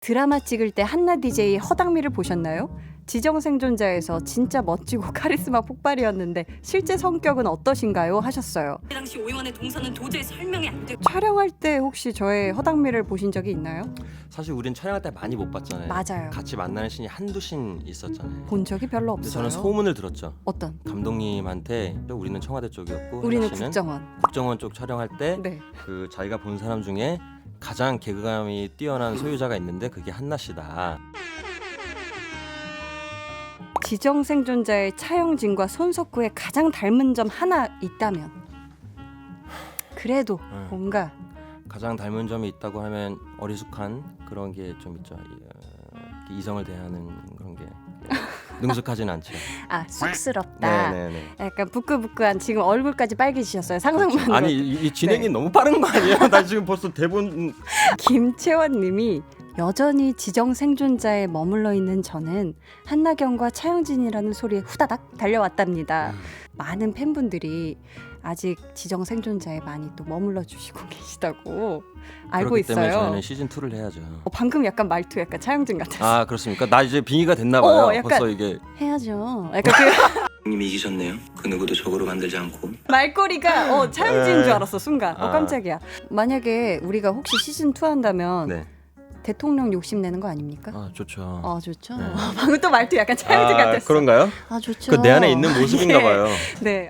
드라마 찍을 때 한나 DJ 허당미를 보셨나요? 지정생존자에서 진짜 멋지고 카리스마 폭발이었는데 실제 성격은 어떠신가요? 하셨어요. 그 당시 오영환의 동선은 도저히 설명이 안 되고 촬영할 때 혹시 저의 허당미를 보신 적이 있나요? 사실 우린 촬영할 때 많이 못 네. 봤잖아요. 맞아요. 같이 만나는 신이 한두 신 있었잖아요. 본 적이 별로 근데 없어요. 저는 소문을 들었죠. 어떤? 감독님한테 우리는 청와대 쪽이었고 우리는 씨는 국정원. 국정원 쪽 촬영할 때 그 네. 자기가 본 사람 중에 가장 개그감이 뛰어난 소유자가 있는데 그게 한나 씨다. 지정생존자의 차영진과 손석구의 가장 닮은 점 하나 있다면 그래도 음. 뭔가 가장 닮은 점이 있다고 하면 어리숙한 그런 게 좀 있죠. 이, 어, 이성을 대하는 그런 게 능숙하진 않죠. 아 쑥스럽다. 네네네. 약간 부끄부끄한 지금 얼굴까지 빨개지셨어요. 상상만 아니 해도. 이, 이 진행이 네. 너무 빠른 거 아니에요? 나 지금 벌써 대본 김채원님이 여전히 지정 생존자에 머물러 있는 저는 한나경과 차영진이라는 소리에 후다닥 달려왔답니다. 음. 많은 팬분들이 아직 지정 생존자에 많이 또 머물러 주시고 계시다고 알고 그렇기 때문에 있어요. 저희는 시즌 2를 해야죠. 어, 방금 약간 말투 약간 차영진 같았어. 아 그렇습니까? 나 이제 빙의가 됐나 봐요. 어, 약간- 벌써 이게 해야죠. 약간 그 님이 이기셨네요. 그 누구도 적으로 만들지 않고 말꼬리가 어 차영진인 줄 에. 알았어 순간. 어 아. 깜짝이야. 만약에 우리가 혹시 시즌 2 한다면 네. 대통령 욕심 내는 거 아닙니까? 아 좋죠. 어 좋죠. 네. 방금 또 말투 약간 차영진 아, 같았어. 그런가요? 아 좋죠. 그 내 안에 있는 모습인가 예. 봐요. 네.